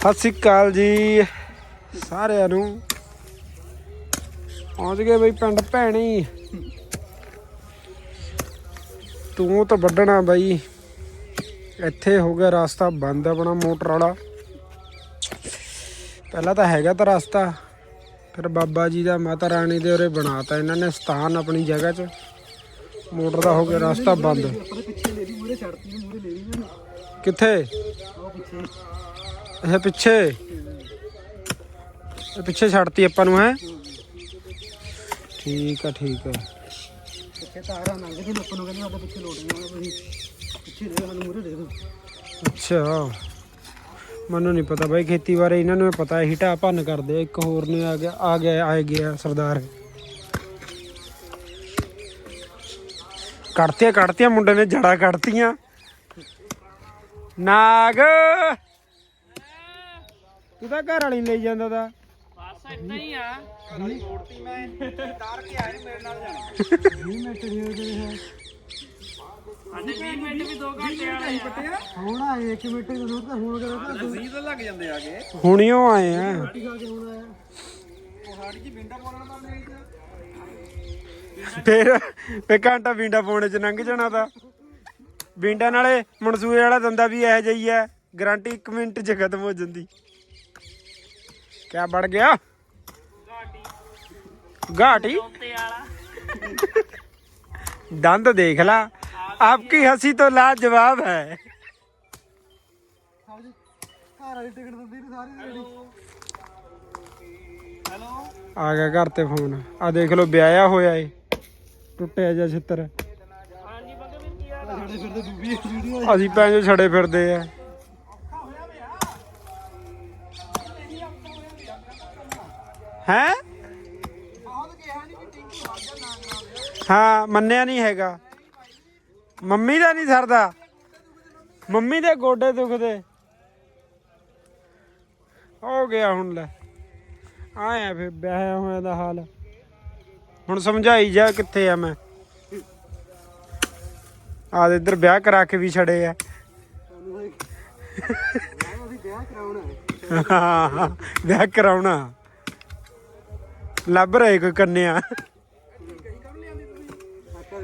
ਸਤਿ ਸ਼੍ਰੀ ਅਕਾਲ ਜੀ ਸਾਰਿਆਂ ਨੂੰ। ਪਹੁੰਚ ਗਏ ਬਈ ਪਿੰਡ ਭੈਣੀ। ਤੂੰ ਤਾਂ ਵੱਢਣਾ ਬਈ। ਇੱਥੇ ਹੋ ਗਿਆ ਰਸਤਾ ਬੰਦ ਆਪਣਾ ਮੋਟਰ ਵਾਲਾ। ਪਹਿਲਾਂ ਤਾਂ ਹੈਗਾ ਤਾਂ ਰਸਤਾ। ਫਿਰ ਬਾਬਾ ਜੀ ਦਾ, ਮਾਤਾ ਰਾਣੀ ਦੇ ਉਰੇ ਬਣਾਤਾ ਇਹਨਾਂ ਨੇ ਸਥਾਨ ਆਪਣੀ ਜਗ੍ਹਾ 'ਚ। ਮੋਟਰ ਦਾ ਹੋ ਗਿਆ ਰਸਤਾ ਬੰਦ। ਕਿੱਥੇ? ਆਹ ਪਿੱਛੇ। ਇਹ ਪਿੱਛੇ ਛੱਡਤੀ ਆਪਾਂ ਨੂੰ ਹੈ? ਠੀਕ ਆ ਠੀਕ ਆ। ਪਿੱਛੇ ਤਾਰਾ ਲੰਘ ਕੇ ਲੋਕਾਂ ਨੂੰ ਕਹਿੰਦੇ ਸਾਡੇ ਪਿੱਛੇ ਲੋਟ ਨਹੀਂ ਆਉਣਾ ਤੁਸੀਂ। ਪਿੱਛੇ ਲੈ ਸਾਨੂੰ ਮੂਰੇ ਦੇ ਦਿਓ ਅੱਛਾ। ਮੈਨੂੰ ਨਹੀਂ ਪਤਾ ਬਾਈ ਖੇਤੀ ਬਾਰੇ ਇਹਨਾਂ ਨੂੰ ਪਤਾ ਹੈ ਹਿਟਾ ਭੰਨ ਕਰਦੇ ਆ ਇੱਕ ਹੋਰ ਨੇ ਆ ਗਿਆ ਆ ਗਿਆ ਆਏ ਗਿਆ ਸਰਦਾਰ। ਕੱਢਤੀਆਂ ਕੱਢਤੀਆਂ ਮੁੰਡੇ ਨੇ ਜੜਾ ਕੱਢਤੀਆਂ। ਨਾਗ! ਤੂੰ ਤਾਂ ਘਰ ਵਾਲੀ ਲਈ ਜਾਂਦਾ ਦਾ ਬਸ ਇੰਨਾ ਹੀ ਆ। ਨਹੀਂ ਮੈਂ ਟੜੀ ਹੋਏ ਹੈ ਸਾਡੇ 20 ਮਿੰਟ ਵੀ 2 ਘੰਟੇ ਵਾਲੇ ਆ। ਹੁਣ ਆਏ 1 ਮਿੰਟ ਦੀ ਜ਼ਰੂਰਤ ਹੈ ਹੁਣ ਕਰਾ ਤਾਂ ਤਾਂ ਲੱਗ ਜਾਂਦੇ ਹੁਣਿਓ ਆਏ ਆ। ਰੋਟੀ ਖਾ ਕੇ ਹੁਣ ਆਇਆ ਫੇਰ ਫੇ ਘੰਟਾ ਵਿੰਡਾ ਪਾਉਣੇ ਚ ਲੰਘ ਜਾਣਾ ਤਾਂ। ਵਿੰਡਾ ਨਾਲੇ ਮਨਸੂਏ ਵਾਲਾ ਦੰਦਾ ਵੀ ਇਹੋ ਜਿਹੀ ਹੈ ਗਾਰੰਟੀ 1 ਮਿੰਟ ਚ ਖਤਮ ਹੋ ਜਾਂਦੀ। ਕਿਆ ਬੜ ਗਿਆ? ਘਾਟੀ। ਦੰਦ ਦੇਖ ਲਾ। ਆਪਕੀ ਹੰਸੀ ਤੋਂ ਹੈ? ਜੀ ਸਾਰੀ ਜਿਹੜੀ ਹੈਲੋ ਆ ਗਿਆ ਘਰ ਤੇ ਫੋਨ। ਆ ਦੇਖ ਲਓ ਵਿਆਹਿਆ ਹੋਇਆ ਏ। ਟੁੱਟਿਆ ਜਿਹਾ ਛਿੱਤਰ। ਅਸੀਂ ਪੈਂਜੋ ਛੜੇ ਫਿਰਦੇ ਆ। ਹੈ? ਹਾਂ ਮੰਨਿਆ ਨਹੀਂ ਹੈਗਾ। ਮੰਮੀ ਦਾ ਨਹੀਂ ਸਰਦਾ। ਮੰਮੀ ਦੇ ਗੋਡੇ ਦੁਖਦੇ। ਹੋ ਗਿਆ ਹੁਣ ਲੈ। ਆਇਆ ਫਿਰ ਵਿਆਹਿਆ ਹੋਇਆ ਦਾ ਹਾਲ। ਹੁਣ ਸਮਝਾਈ ਜਾ ਕਿੱਥੇ ਆ ਮੈਂ। ਆ ਇੱਧਰ ਵਿਆਹ ਕਰਾ ਕੇ ਵੀ ਛੜੇ ਆ। ਵਿਆਹ ਕਰਾਉਣਾ ਵਿਆਹ ਕਰਾਉਣਾ। ਲੱਭ ਰਹੇ ਕੋਈ ਕੰਨਿਆ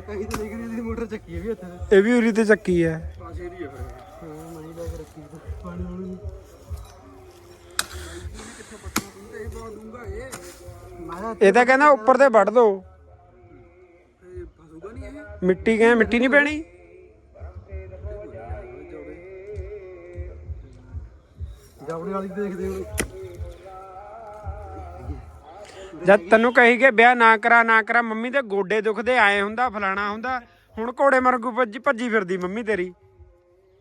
ਕਹੀ ਤਾਂ ਨਹੀਂ ਕਰੀ ਮੋਟਰ ਚੱਕੀ ਹੈ ਵੀ ਉੱਥੇ ਇਹ ਵੀ ਉਰੀ ਤੇ ਚੱਕੀ ਹੈ ਪਾਸੇ ਦੀ ਹੈ ਫਿਰ ਮਣੀ ਲੈ ਕੇ ਰੱਖੀ ਪਾਣੀ ਵਾਲੀ ਮਾਰਾ ਇਹ ਤਾਂ ਕਹਿੰਦਾ ਉੱਪਰ ਤੇ ਵੱਢ ਦੋ। ਫਸੂਗਾ ਨਹੀਂ ਇਹ ਮਿੱਟੀ ਕਹਿੰਦਾ ਮਿੱਟੀ ਨਹੀਂ ਪੈਣੀ। ਜਾਵੜੇ ਵਾਲੀ ਦੇਖਦੇ ਹੋ। ਜਦ ਤੈਨੂੰ ਕਹੀ ਕਿ ਵਿਆਹ ਨਾ ਕਰਾ ਨਾ ਕਰਾ ਮੰਮੀ ਦੇ ਗੋਡੇ ਦੁਖਦੇ ਆਏ ਹੁੰਦਾ ਫਲਾਣਾ ਹੁੰਦਾ ਹੁਣ ਘੋੜੇ ਮਰਗੂ ਭੱਜੀ ਭੱਜੀ ਫਿਰਦੀ ਮੰਮੀ ਤੇਰੀ।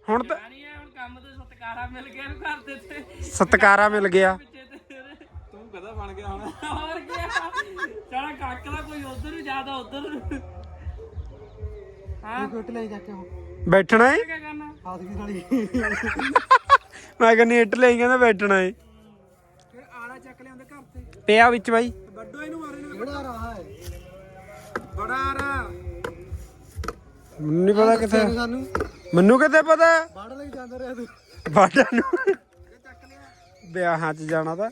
ਹੁਣ ਤਾਂ ਨਹੀਂ ਆ ਹੁਣ ਕੰਮ ਤੇ ਸਤਕਾਰਾ ਮਿਲ ਗਿਆ ਨੂੰ ਘਰ ਦੇ ਤੇ। ਸਤਕਾਰਾ ਮਿਲ ਗਿਆ। ਪਿੱਛੇ ਤੇ ਤੂੰ ਕਦਾ ਬਣ ਗਿਆ ਹੁਣ? ਹੋਰ ਕੀ ਚੜਾ ਕੱਕ ਦਾ ਕੋਈ ਉਧਰ ਨੂੰ ਜ਼ਿਆਦਾ ਉਧਰ ਹਾਂ। ਟੁੱਟ ਲੈ ਜਾ ਕੇ ਉਹ। ਬੈਠਣਾ ਏ? ਕੀ ਕਰਨਾ? ਹਾਥ ਕੀ ਸਾਲੀ ਮੈਂ ਕਹਿੰਦੀ ਇੱਟ ਲਈ ਕਹਿੰਦਾ ਬੈਠਣਾ ਏ। ਫਿਰ ਆਲਾ ਚੱਕ ਲਿਆਉਂਦੇ ਘਰ ਤੇ। ਪਿਆ ਵਿੱਚ ਬਾਈ। ਵੱਡੋ ਇਹਨੂੰ ਮਾਰੇ ਨਾ ਕਿਹੜਾ ਰਹਾ ਹੈ? ਬੜਾ ਰਾ ਮੈਨੂੰ ਨਹੀਂ ਪਤਾ ਕਿੱਥੇ ਸਾਨੂੰ। ਮੈਨੂੰ ਕਿੱਥੇ ਪਤਾ? ਬਾੜ ਲੈ ਕੇ ਜਾਂਦਾ ਰਿਹਾ ਤੂੰ। ਬਾਟਾ ਨੂੰ। ਵਿਆਹਾਂ 'ਚ ਜਾਣਾ ਤਾਂ।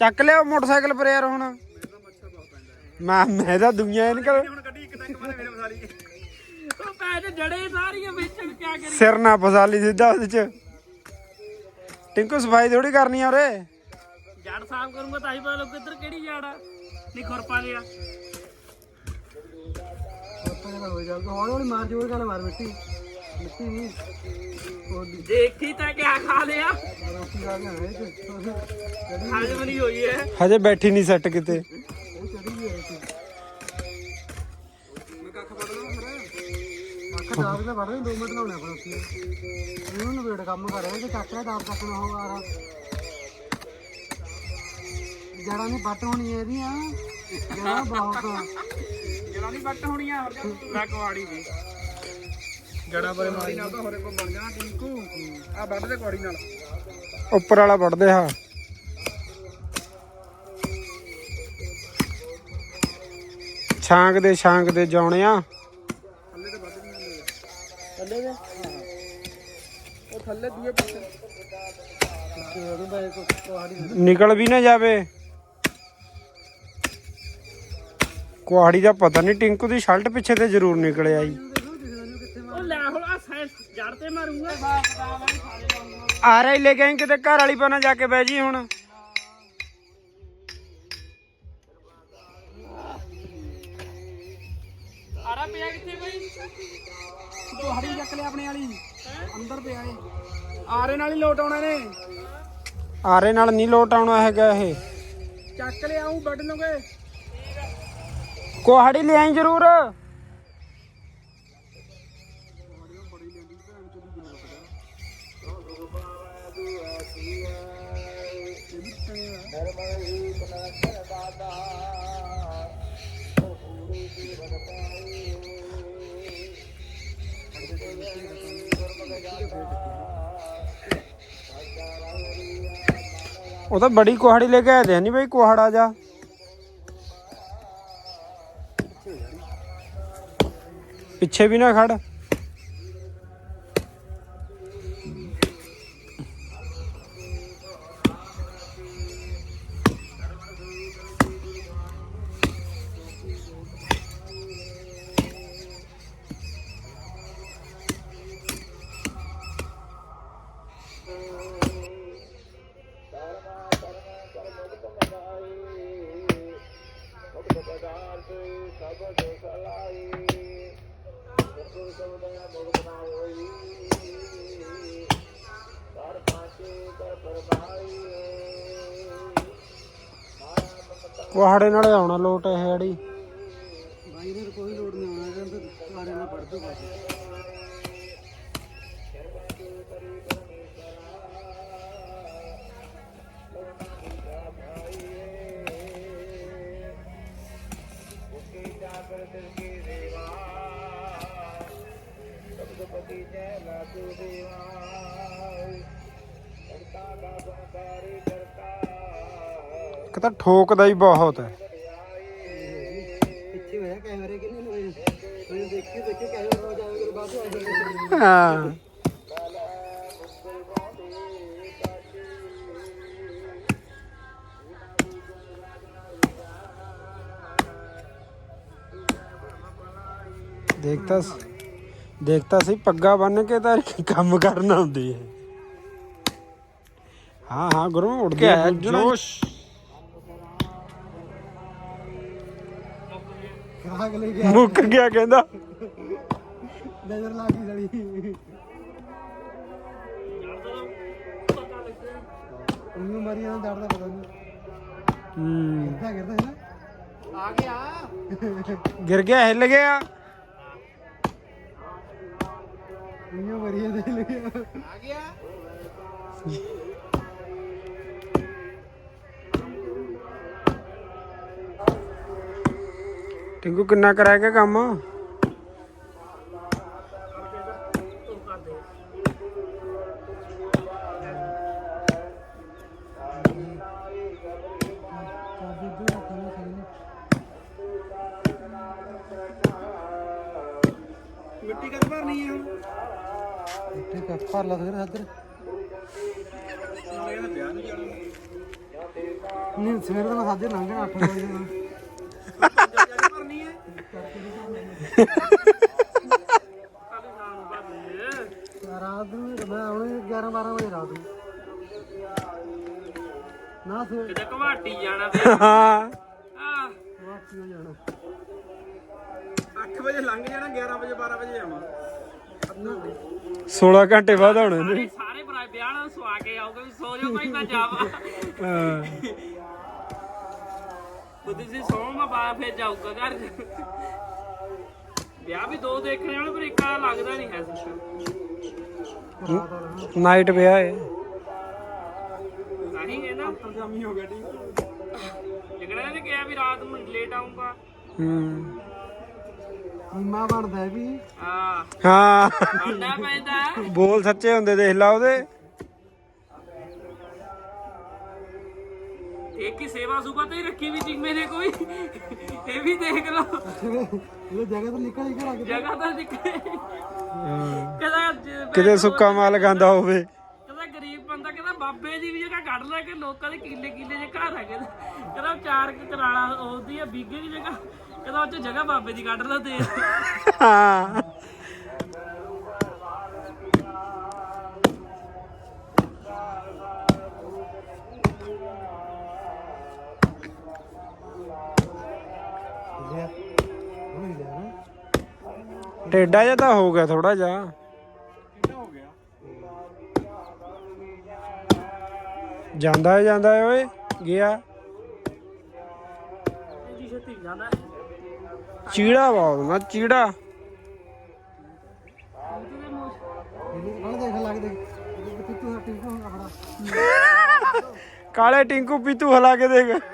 ਚੱਕ ਲਿਆ ਮੋਟਰਸਾਈਕਲ ਪਰ ਯਾਰ ਹੁਣ। ਮੈਂ ਮੈਂ ਤਾਂ ਦੁਨੀਆ ਇਹਨ ਕਰ ਉਹ ਪੈ ਤੇ ਜੜੇ ਸਾਰੀਆਂ ਵੇਚਣ ਕਿਆ ਕਰੀ ਸਿਰ ਨਾ ਫਸਾ ਲਈ ਸਿੱਧਾ ਉਹਦੇ 'ਚ। ਟਿੰਕੂ ਸਫ਼ਾਈ ਥੋੜੀ ਕਰਨੀ ਆ ਉਰੇ। ਜੜ ਸਾਫ਼ ਕਰੂੰਗਾ ਤਾਂ ਹੀ ਪਤਾ ਲੱਗੂ ਇੱਧਰ ਕਿਹੜੀ ਜੜ ਆ। ਨਹੀਂ ਖੁਰਪਾ ਲਿਆ। ਆਪਾਂ ਇਹਦਾ ਹੋ ਜਾਊਗਾ ਹੌਲੀ ਹੌਲੀ ਮਾਰ ਜੋਰ ਕਰ ਮਾਰ ਮਿੱਟੀ। ਮਿੱਟੀ ਨਹੀਂ। ਉਹਦੀ ਦੇਖੀ ਤਾਂ ਕਿਆ ਖਾ ਲਿਆ। ਰੋਟੀ ਖਾ ਕੇ ਆਏ ਤੇ ਚੜੀ ਹਜਮ ਨਹੀਂ ਹੋਈ ਹੈ ਹਜੇ ਬੈਠੀ ਨਹੀਂ ਸੈੱਟ ਕਿਤੇ। ਉਹ ਚੜੀ ਗਈ ਸੀ ਮੈਂ ਕੱਖ ਫੜ ਲਾਂ ਫਿਰ। ਕੱਖ ਦਾਬ ਕੇ ਫੜ ਲੈ 2 ਮਿੰਟ ਲਾਉਣੇ ਆਪਣਾ ਉੱਥੇ। ਇਹਨੂੰ ਨੂੰ ਵੇੜ ਕੰਮ ਕਰ ਰਿਹਾ ਕਿ ਚੱਕ ਰਿਹਾ ਦਾਬ ਚੱਕਣਾ ਹੋ ਆ ਜੜਾਂ ਨਹੀਂ ਵੱਟ ਹੋਣੀ ਇਹਦੀਆਂ। ਜੜਾਂ ਬਹੁਤ ਜੜਾ ਨਹੀਂ ਵੱਟ ਹੋਣੀਆਂ ਹੋਰ ਪੂਰਾ ਕਵਾੜੀ ਦੀ ਜੜਾ ਬਰੇ ਮਾਰੀ ਨਾਲ ਤਾਂ ਹੋਰੇ ਕੋ ਬਣ ਜਾਣਾ ਟਿੰਕੂ ਆ ਵੱਢ ਦੇ ਕੌੜੀ ਨਾਲ ਉੱਪਰ ਵਾਲਾ ਵੱਢਦੇ ਹਾਂ ਛਾਂਗ ਦੇ ਛਾਂਗ ਦੇ ਜਾਉਣਿਆ ਥੱਲੇ ਦੇ ਥੱਲੇ ਦੂਏ ਪਾਸੇ ਤੇ ਉਹਦੇ ਬਾਰੇ ਕੋ ਕੁਹਾੜੀ ਨਿਕਲ ਵੀ ਨਾ ਜਾਵੇ। ਕੁਹਾੜੀ ਦਾ ਪਤਾ ਨਹੀਂ ਟਿੰਕੂ ਦੀ ਸ਼ਰਟ ਪਿੱਛੇ ਤੇ ਜ਼ਰੂਰ ਨਿਕਲ ਆਈ। ਉਹ ਲੈ ਹੁਣ ਆ ਸਾਈਡ ਜੜ ਤੇ ਮਾਰੂਗਾ। ਆ ਰਹੀ ਲੈ ਕੇ ਆਈ ਕਿਤੇ ਘਰ ਵਾਲੀ ਪਾਣਾ ਜਾ ਕੇ ਬਹਿ ਜੀ ਹੁਣ। ਆਰਾ ਪਿਆ ਕਿੱਥੇ ਬਈ? ਕੁਹਾੜੀ ਚੱਕ ਲਿਆ ਆਪਣੇ ਵਾਲੀ। ਅੰਦਰ ਪਿਆ ਏ ਆਰੇ ਨਾਲ ਹੀ ਲੋਟ ਆਉਣਾ ਨੇ ਆਰੇ ਨਾਲ ਨਹੀਂ ਲੋਟ ਆਉਣਾ ਹੈਗਾ ਇਹ। ਚੱਕ ਲਿਆ ਆਉਂ ਵੱਢ ਲਓਗੇ ਕੁਹਾੜੀ ਲੈ ਆਈ ਜ਼ਰੂਰ। ਉਹ ਤਾਂ ਬੜੀ ਕੁਹਾੜੀ ਲੈ ਕੇ ਆਏ ਦੇ ਨਹੀਂ ਬਈ ਕੁਹਾੜਾ ਜਾ ਪਿੱਛੇ ਵੀ ਨਾ ਖੜ। ਕੁਹਾੜੇ ਨਾਲ ਆਉਣਾ ਲੋਟ ਇਹ ਅੜੀ ਭਾਈ ਨੇ ਕੋਈ ਲੋੜ ਨਹੀਂ ਆਉਣਾ ਇਹਦੇ ਅੰਦਰ ਆਰੇ ਨਾਲ ਵੱਢ ਦੋ ਬਸ। ਇੱਕ ਤਾਂ ਠੋਕਦਾ ਹੀ ਬਹੁਤ ਹੈ। ਪਿੱਛੇ ਹੋਇਆ ਕੈਮਰੇ ਕਿੰਨੇ ਨੇ ਮੈਨੂੰ ਦੇਖੀ ਦੇਖੀ ਕੈਮਰਾ ਰੋਜ਼ ਆਵੇ ਕਰ ਬਾਅਦ ਆ ਜਾਵੇ। ਹਾਂ। ਦੇਖਤਾ ਸੀ ਦੇਖਤਾ ਸੀ ਪੱਗਾ ਬੰਨ ਕੇ ਤਾਂ ਕੰਮ ਕਰਨਾ ਹੁੰਦੀ ਹੈ। ਹਾਂ ਹਾਂ ਗੁਰੂ ਉੱਡ ਗਿਆ ਜੋਸ਼। ਖਰਾਕ ਲੈ ਗਿਆ ਮੁੱਕ ਗਿਆ ਕਹਿੰਦਾ। ਨਜ਼ਰ ਲਾ ਗਈ ਸੜੀ। ਉਹਨੂੰ ਮਰੀ ਨਾਲ ਦਰਦ ਪਤਾ ਨਹੀਂ। ਹੂੰ। ਕਿੱਦਾਂ ਕਰਦਾ ਹੈ ਨਾ? ਆ ਗਿਆ। ਗਿਰ ਗਿਆ ਹਿੱਲ ਗਿਆ। ਉਹਨੂੰ ਮਰੀ ਦੇ ਲਿਆ ਆ ਗਿਆ। ਟਿੰਕੂ ਕਿੰਨਾ ਕੰਮ ਤੋਂ ਰੱਖਣਾ ਸਹੀ ਮਿੱਟੀ ਕਦ ਭਰਨੀ ਹੈ ਹੁਣ? ਠੀਕ ਹੈ ਭਰ ਲਾ ਫਿਰ ਹੱਦਰ ਨਹੀਂ ਸਵੇਰ ਦਾ ਮੈਂ ਸਾਜੇ ਲੰਘ ਗਿਆ 8 ਵਜੇ ਰਾਤ ਨੂੰ ਮੈਂ ਆਉਣੇ 11 12 ਵਜੇ ਰਾਤ ਨੂੰ। ਨਾ ਸਵੇਰ ਕਿਤੇ ਘਵਾਟੀ ਜਾਣਾ ਤੇ ਹਾਂ। ਆ ਵਾਪਸ ਹੋ ਜਾਣਾ। 8 ਵਜੇ ਲੰਘ ਜਾਣਾ 11 ਵਜੇ 12 ਵਜੇ ਆਉਣਾ 16 ਘੰਟੇ ਬਾਅਦ ਆਉਣੇ ਨੇ। ਸਾਰੇ ਵਿਆਹ ਨਾਲ ਸਵਾ ਕੇ ਆਉਗੇ ਵੀ ਸੋ ਜਾਓ ਭਾਈ ਮੈਂ ਜਾਵਾਂ। ਹਾਂ। ਬੁੱਧੀ ਸੀ ਸੌਂ ਮੈਂ ਬਾਅਦ ਫਿਰ ਜਾਊਗਾ ਘਰ। ਵਿਆਹ ਵੀ ਦੋ ਦੇਖਣੇ ਵਾਲੇ ਪਰ ਇੱਕ ਵਾਲਾ ਲੱਗਦਾ ਨਹੀਂ ਹੈ ਸਿਸਟਮ ਰਾਤ ਆ ਰਹਿਣਾ ਨਾਈਟ ਵਿਆਹ ਹੈ ਨਹੀਂ ਕਹਿੰਦਾ ਪਰਜਾਮੀ ਹੋ ਗਿਆ ਠੀਕ ਜਿਗੜਾ ਨੇ ਕਿਹਾ ਵੀ ਰਾਤ ਨੂੰ ਲੇਟ ਆਉਂਗਾ ਹੂੰ। ਨੀਮਾ ਬਣਦਾ ਹੈ ਵੀ। ਆ ਹਾਂ। ਆਂਡਾ ਪੈਂਦਾ। ਬੋਲ ਸੱਚੇ ਹੁੰਦੇ ਦੇਖ ਲਾ ਉਹਦੇ। ਇੱਕ ਹੀ ਸੇਵਾ ਸੁਭਾ ਤੇ ਹੀ ਰੱਖੀ ਵੀ ਜਿੰਮੇ ਨੇ ਕੋਈ। ਇਹ ਵੀ ਦੇਖ ਲਓ। ਇਹ ਜਗ੍ਹਾ ਤੋਂ ਨਿਕਲ ਹੀ ਘਰ ਆ ਕੇ। ਜਗ੍ਹਾ ਤਾਂ ਨਿਕਲੇ ਹਾਂ। ਕਹਿੰਦਾ ਜ- ਕਿਤੇ ਸੁੱਕਾ ਮਾਲ ਗਾਂਦਾ ਹੋਵੇ। ਕਹਿੰਦਾ ਗਰੀਬ ਬੰਦਾ ਕਹਿੰਦਾ ਬਾਬੇ ਦੀ ਵੀ ਜਗ੍ਹਾ ਕੱਢ ਲੈ ਕੇ ਲੋਕਾਂ ਦੇ ਕਿੱਲੇ ਕਿੱਲੇ ਜੇ ਘਰ ਹੈਗੇ ਨੇ। ਕਹਿੰਦਾ ਉਹ ਚਾਰ ਕੁ ਕਰਾਲਾ ਉਹਦੀ ਆ ਬੀਗੇ ਦੀ ਜਗ੍ਹਾ। ਕਹਿੰਦਾ ਉਹ ਚ ਜਗ੍ਹਾ ਬਾਬੇ ਦੀ ਕੱਢ ਲਓ ਤੇ ਹਾਂ। ਟੇਡਾ ਜਿਹਾ ਤਾਂ ਹੋ ਗਿਆ ਥੋੜਾ ਜਿਹਾ। ਹੋ ਗਿਆ ਜਾਂਦਾ ਹੈ ਜਾਂਦਾ ਹੈ ਓਏ, ਗਿਆ। ਜੀ ਛੇਤੀ ਜਾਂਦਾ ਚੀੜਾ ਬਹੁਤ ਨਾ ਚੀੜਾ। ਕਾਲੇ ਟਿੰਕੂ ਪੀਤੂ ਹਲਾ ਕੇ ਦੇਖ।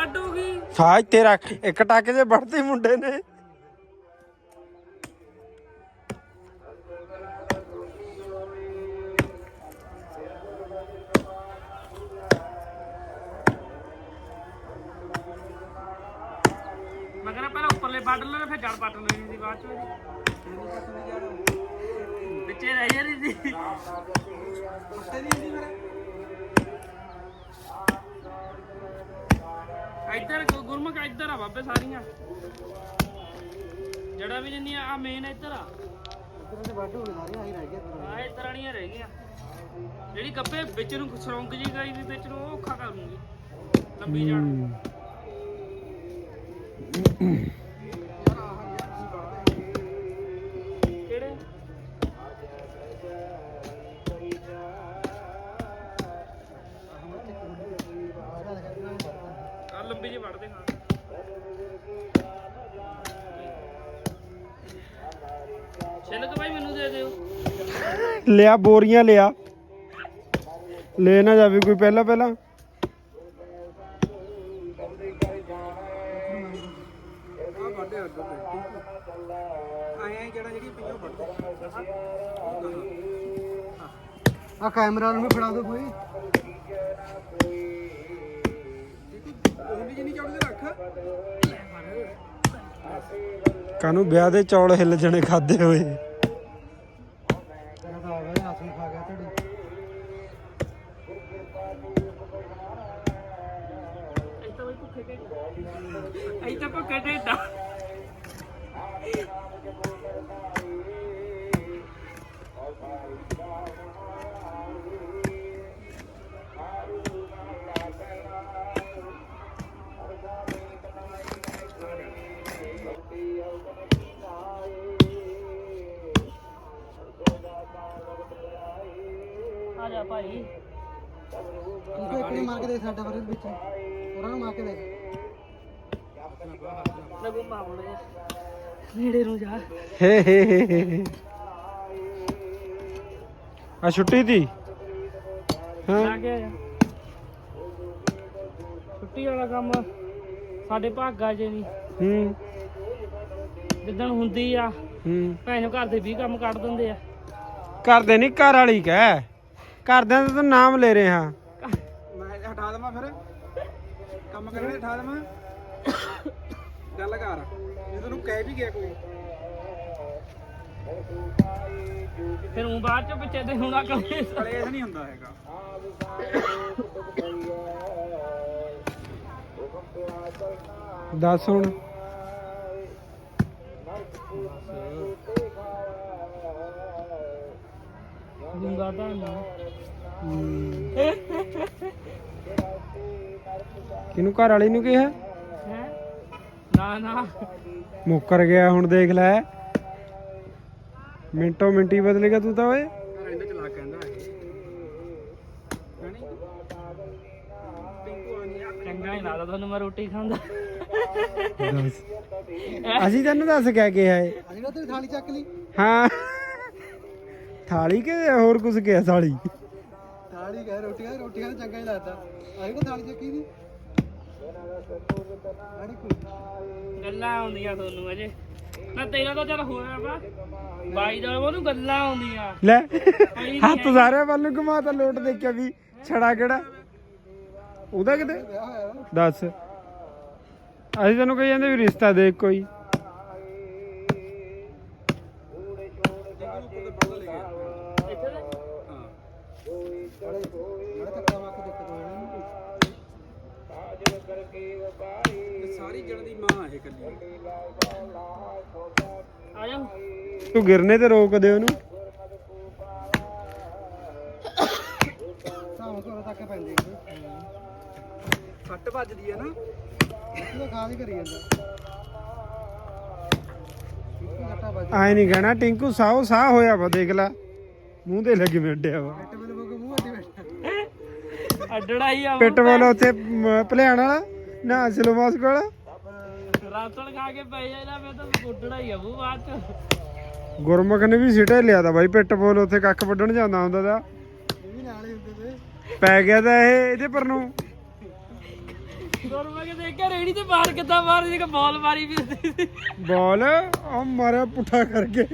ਵੱਢ ਹੋ ਗਈ ਸਾਜ ਤੇਰਾ ਇੱਕ ਟੱਕ ਜੇ ਵੜਦੇ ਮੁੰਡੇ ਨੇ। ਮੈਂ ਕਹਿੰਦਾ ਪਹਿਲਾਂ ਉੱਪਰਲੇ ਵੱਢ ਲੈਣਾ ਫਿਰ ਜੜ ਪੱਟ ਲੈਣੀ ਸੀ ਬਾਅਦ ਚ ਵਿੱਚੇ ਰਹਿ ਜਾਣੀ ਸੀ। ਇੱਧਰ ਗੁ- ਗੁਰਮੁਖ ਇੱਧਰ ਆ ਬਾਬੇ ਸਾਰੀਆਂ। ਜੜਾ ਵੀ ਜਿੰਨੀਆਂ ਆ ਮੇਨ ਇੱਧਰ ਆ। ਇਧਰ ਦੇ ਵੱਡ ਸਾਰੇ ਆਹੀ ਰਹਿ ਗਿਆ ਆ ਇੱਧਰ ਵਾਲੀਆਂ ਰਹਿ ਗਈਆਂ। ਜਿਹੜੀ ਗੱਬੇ ਵਿੱਚ ਨੂੰ ਸਰੰਗ ਜੀ ਗਈ ਵੀ ਵਿੱਚ ਨੂੰ, ਉਹ ਔਖਾ ਕਰੂੰਗੀ। ਲੰਬੀ ਜੜ ਦਿਓ ਲਿਆ ਬੋਰੀਆਂ ਲਿਆ। ਲੈ ਨਾ ਜਾਵੇ ਕੋਈ ਪਹਿਲਾਂ ਪਹਿਲਾਂ। ਆ ਕੈਮਰਾ ਨੂੰ ਵੀ ਫੜਾ ਦਿਓ ਕੋਈ। ਕਾਨੂੰ ਵਿਆਹ ਦੇ ਚੌਲ ਹਿੱਲ ਜਣੇ ਖਾਦੇ ਹੋਏ। 绝对的 ਹੇ ਹੇ ਹੇ ਹੇ ਹੇ। ਆ ਛੁੱਟੀ ਦੀ? ਹਾਂ? ਆ ਗਿਆ ਆ ਛੁੱਟੀ ਵਾਲਾ ਕੰਮ ਸਾਡੇ ਭਾਗਾ ਜੇ ਨਹੀਂ। ਹੂੰ। ਜਿੱਦਣ ਹੁੰਦੀ ਆ ਹੂੰ। ਭੈਣ ਨੂੰ ਘਰ ਦੇ 20 ਕੰਮ ਕੱਢ ਦਿੰਦੇ ਆ। ਕਰਦੇ ਨਹੀਂ ਘਰ ਵਾਲੀ ਕਹਿ। ਘਰਦਿਆਂ ਦਾ ਤਾਂ ਨਾਮ ਲੈ ਰਹੇ ਹਾਂ। ਮੈਂ ਹਟਾ ਦਵਾਂ ਫਿਰ। ਕੰਮ ਕਰਨੇ ਹਟਾ ਦਵਾਂ। ਗੱਲ ਕਰ। ਜੇ ਤੈਨੂੰ ਕਹਿ ਵੀ ਗਿਆ ਕੋਈ। ਫਿਰ ਉਹ ਬਾਅਦ ਚ ਪਿੱਛੇ ਤੇ ਹੁਣਾ ਕਰੇ ਕਲੇਸ਼ ਨਹੀਂ ਹੁੰਦਾ ਹੈਗਾ। ਦੱਸ ਹੁਣ। ਦੂੰਗਾ ਤਾਂ ਨਾ ਕਿਹਨੂੰ ਘਰ ਵਾਲੀ ਨੂੰ ਕਿਹਾ? ਹੈ? ਨਾ ਨਾ। ਮੁੱਕਰ ਗਿਆ ਹੁਣ ਦੇਖ ਲੈ। ਮਿੰਟੋ ਮਿੰਟੀ ਬਦਲੇਗਾ ਤੂੰ ਤਾਂ ਓਏ। ਇਹਦਾ ਚਲਾ ਕਹਿੰਦਾ ਹੈ ਚੰਗਾ ਹੀ ਲੱਗਦਾ ਤੁਹਾਨੂੰ ਮੈਂ ਰੋਟੀ ਖਾਂਦਾ। ਦੱਸ ਅਸੀਂ ਤੈਨੂੰ ਦੱਸ ਕਿਆ ਕਿਹਾ ਏ ਅਸੀਂ ਨਾ ਤੇਰੀ ਥਾਲੀ ਚੱਕ ਲਈ। ਹਾਂ। ਥਾਲੀ ਕਿ ਹੋਰ ਕੁਝ ਕਿਹਾ ਸਾਲੀ ਥਾਲੀ ਕਹਿ ਰੋਟੀਆਂ ਰੋਟੀਆਂ ਚੰਗਾ ਹੀ ਲੱਗਦਾ। ਅਸੀਂ ਨਾ ਥਾਲੀ ਚੱਕੀ ਦੀ। ਗੱਲਾਂ ਆਉਂਦੀਆਂ ਤੁਹਾਨੂੰ ਅਜੇ। ਨਾ ਤੇਰਾ ਤਾਂ ਚੱਲ ਹੋਇਆ ਵਾ। ਬਾਈ ਦਾ ਉਹਨੂੰ ਗੱਲਾਂ ਆਉਂਦੀਆਂ। ਲੈ ਹੱਥ ਸਾਰੇ ਵੱਲ ਨੂੰ ਲੋਟ ਦੇਖਿਆ ਵੀ ਛੜਾ ਕਿਹੜਾ। ਉਹਦਾ ਕਿਤੇ। ਦੱਸ। ਅਸੀਂ ਤੈਨੂੰ ਕਹੀ ਜਾਂਦੇ ਵੀ ਰਿਸ਼ਤਾ ਦੇਖ ਕੋਈ ਇੱਥੇ ਦੇ ਨਾਲੇ ਧੱਕਾ ਮਾਰ ਕੇ ਦਿੱਕਤ ਹੋ ਜਾਣੀ ਸਾਰੀ ਜੜ ਦੀ ਮਾਂ ਇਹ ਕੱਲੀ ਆ ਜਾ ਤੂੰ ਗਿਰਨੇ ਤੇ ਰੋਕ ਦੇ ਉਹਨੂੰ। ਸਾਹ ਤੋਂ ਤੱਕ ਪੈਂਦੀ ਸੱਟ ਵੱਜਦੀ ਹੈ ਨਾ। ਇਹ ਖਾਦ ਹੀ ਕਰੀ ਜਾਂਦਾ। ਇੱਕ ਘਟਾ ਵੱਜ ਆਏ ਨਹੀਂ ਕਹਿਣਾ ਟਿੰਕੂ ਸਾਹ ਸਾਹ ਹੋਇਆ ਵਾ ਦੇਖ ਲੈ। ਮੂੰਹ ਤੇ ਲੱਗੇ ਮਿੰਡਿਆ ਵਾ। ਅੱਡੜਾ ਹੀ ਆ ਪਿੱਟ ਬੋਲ ਉੱਥੇ ਭਲਿਆਣ ਵਾਲਾ। ਨਾ ਸਿਲੋਮਾਸ ਕੋਲ। ਰਾਤਣ ਖਾ ਕੇ ਪੈ ਜਾਣਾ ਮੈਂ ਤਾਂ ਗੁੱਡੜਾ ਹੀ ਆ ਮੂੰਹ ਬਾਅਦ ਚ। ਗੁਰਮੁਖ ਨੇ ਵੀ ਸਿੱਟੇ ਲਿਆ ਤਾ ਬਾਈ ਪਿੱਟ ਬੋਲ ਉੱਥੇ ਕੱਖ ਵੱਢਣ ਜਾਂਦਾ ਹੁੰਦਾ ਦਾ ਇਹ ਵੀ ਨਾਲ ਹੀ ਹੁੰਦੇ ਤੇ। ਪੈ ਗਿਆ ਤਾਂ ਇਹ ਇਹਦੇ ਪਰ ਨੂੰ। ਗੁਰਮਾ ਕੇ ਦੇਖਿਆ ਰੇੜੀ ਤੇ ਬਾਹਰ ਕਿੱਦਾਂ ਮਾਰ ਜੀ ਬਾਲ ਮਾਰੀ ਸੀ। ਬੋਲ ਉਹ ਮਾਰਿਆ ਪੁੱਠਾ ਕਰਕੇ।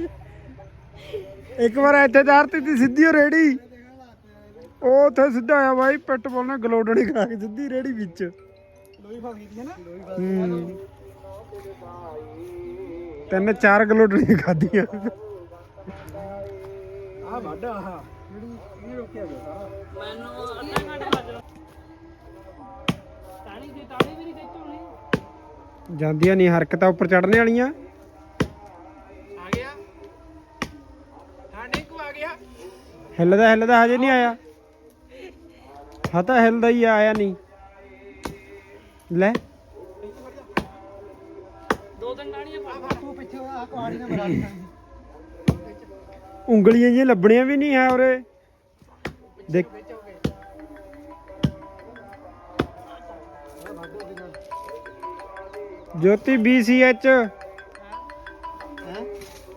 ਇੱਕ ਵਾਰ ਇੱਥੇ ਧਰਤੀ ਤੀ ਸਿੱਧੀ ਓ ਰੇੜੀ। ਉਹ ਉੱਥੇ ਸਿੱਧਾ ਆਇਆ ਬਾਈ ਪਿੱਟ ਬੋਲ ਨਾਲ ਗਲੋਡਣੀ ਖਾ ਕੇ ਸਿੱਧੀ ਰੇੜੀ ਵਿੱਚ। ਹੂੰ। ਤਿੰਨ ਚਾਰ ਗਲੋਡਣੀਆਂ ਖਾਧੀਆਂ। ਆਹ ਵੱਡ ਆਹ। ਜਿਹੜੀ ਇਹ ਰੋਕਿਆ ਗਿਆ ਸਾਰਾ ਮੈਨੂੰ ਅੱਧਾ ਘੰਟਾ ਲੱਗਣਾ ਤਾਣੀ ਦੀ ਤਾਣੀ ਵੀ ਨਹੀਂ ਖਿੱਚੋਣੀ ਜਾਂਦੀਆਂ ਨਹੀਂ ਹਰਕਤਾਂ ਉੱਪਰ ਚੜਨੇ ਵਾਲੀਆਂ। ਆ ਗਿਆ। ਹਾਂ ਡਿੰਕੂ ਆ ਗਿਆ। ਹਿੱਲਦਾ ਹਿੱਲਦਾ ਹਜੇ ਨਹੀਂ ਆਇਆ। ਹਾਂ ਤਾਂ ਹਿੱਲਦਾ ਹੀ ਆ, ਆਇਆ ਨਹੀਂ। ਲੈ। ਦੋ ਤਿੰਨ ਟਾਣੀਆਂ ਪਾ ਤੂੰ ਪਿੱਛੇ ਆ ਕੁਆੜੀ ਨਾਲ ਮਰਾ ਉਂਗਲੀਆਂ ਜਿਹੀਆਂ ਲੱਭਣੀਆਂ ਵੀ ਨਹੀਂ ਹੈ ਉਰੇ। ਦੇਖ। ਜੋਤੀ BCH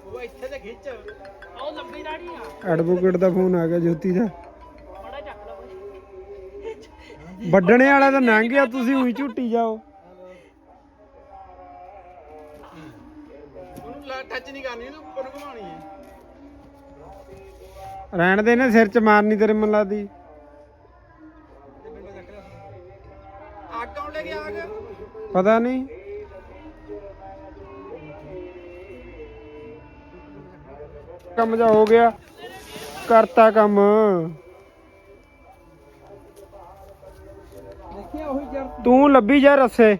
ਉਹ ਇੱਥੇ ਤੇ ਖਿੱਚ। ਉਹ ਲੰਬੀ ਦਾੜੀ ਆ ਐਡਵੋਕੇਟ ਦਾ ਫੋਨ ਆ ਗਿਆ ਜੋਤੀ ਦਾ। ਵੱਢਣੇ ਵਾਲਾ ਤਾਂ ਲੰਘ ਗਿਆ ਤੁਸੀਂ ਉਹੀ ਝੁੱਟੀ ਜਾਓ। ਉਹਨੂੰ ਟੱਚ ਨਹੀਂ ਕਰਨੀ ਉਹਨੂੰ ਉੱਪਰ ਨੂੰ ਘੁਮਾਉਣੀ ਹੈ। ਰਹਿਣ ਦੇ ਨੇ ਸਿਰ ਚ ਮਾਰਨੀ ਤੇਰੇ ਮਨ ਲਾਦੀ ਅੱਗ ਅੱਗ? ਪਤਾ ਨਹੀਂ ਕੰਮ ਜਾ ਹੋ ਗਿਆ। ਕਰਤਾ ਕੰਮ। ਉਹੀ ਤੂੰ। ਲੱਭੀ ਜਾ ਰਸੇ।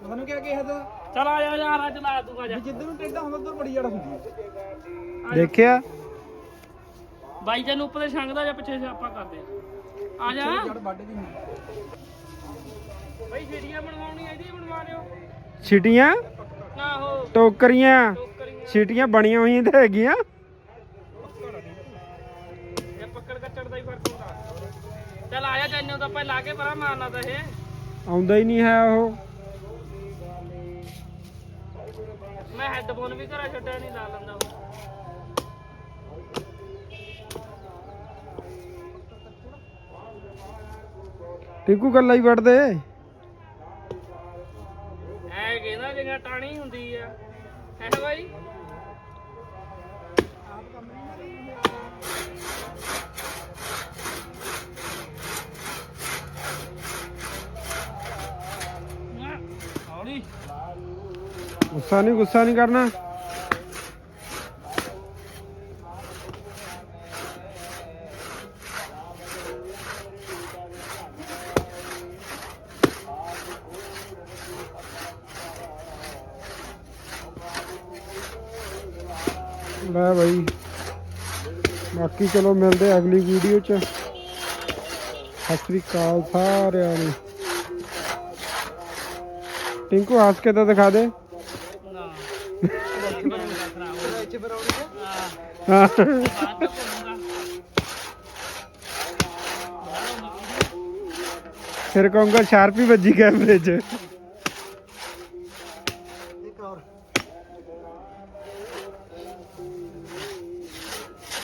ਤੁਹਾਨੂੰ ਕਿਹਾ ਕਿਹਾ ਤਾਂ? ਚਲ ਆ ਜਾ ਯਾਰ ਅੱਜ ਲਾ ਦੂੰਗਾ ਜਾ ਜਿੱਧਰ ਨੂੰ ਟੇਡਾ ਹੁੰਦਾ ਉਧਰ ਬੜੀ ਜੜ ਹੁੰਦੀ ਹੈ ਦੇਖਿਆ? ਬਾਈ ਜਨ ਉੱਪਰ ਛੰਗਦਾ ਜਾਂ ਪਿੱਛੇ ਆਪਾਂ ਕਰਦੇ ਆ ਆ ਜਾ। ਜੜ ਵੱਢ ਦੀ ਹੁੰਦੀ ਬਾਈ ਜਿਹੜੀਆਂ ਬਣਵਾਉਣੀਆਂ ਇਹਦੀ ਬਣਵਾ ਲਿਓ। ਛਿਟੀਆਂ ਨਾ ਉਹ ਟੋਕਰੀਆਂ। ਟੋਕਰੀਆਂ। ਛਿਟੀਆਂ ਬਣੀਆਂ ਹੋਈਆਂ ਤਾਂ ਹੈਗੀਆਂ ਇਹ ਪੱਕੜ ਕੱਚੜ ਦਾ ਹੀ ਫ਼ਰਕ ਹੁੰਦਾ ਚਲ ਆ ਜਾ ਤੈਨੂੰ ਤਾਂ ਪਹਿਲਾਂ ਲਾ ਕੇ ਪਰਾਂ ਮਾਰਨਾ ਤਾਂ ਇਹ। ਆਉਂਦਾ ਹੀ ਨਹੀਂ ਹੈ ਉਹ। ਮੈਂ ਹੈੱਡਫੋਨ ਵੀ ਘਰਾਂ ਛੱਡਿਆ ਨਹੀਂ ਲਾ ਲੈਂਦਾ ਉਹ ਟਿੰਕੂ ਕੱਲਾ ਹੀ ਵੱਢ ਦੇ ਐ ਕਹਿੰਦਾ ਜਿੰਗਾ ਟਾਣੀ ਹੁੰਦੀ ਆ। ਹੈ ਬਾਈ ਹੌਲੀ ਗੁੱਸਾ ਨਹੀਂ ਗੁੱਸਾ ਨਹੀਂ ਕਰਨਾ। ਲੈ ਭਾਈ ਬਾਕੀ ਚਲੋ ਮਿਲਦੇ ਅਗਲੀ ਵੀਡੀਓ ਚ। ਸਤਿ ਸ੍ਰੀ ਅਕਾਲ ਸਾਰਿਆਂ ਨੂੰ। ਟਿੰਕੂ, ਹੱਸ ਕੇ ਤਾਂ ਦਿਖਾ ਦੇ ਨਾ ਇਹ ਬਣੂਗਾ ਖਰਾਬ ਇੱਥੇ ਫਿਰ ਆਉਣੀ ਹੈ ਆ ਹਾਂ ਬਾਅਦ ਚ ਬਣੂਗਾ ਫਿਰ ਕਹੂੰਗਾ ਸ਼ਾਰਪੀ ਵੱਜੀ ਕੈਮਰੇ 'ਚ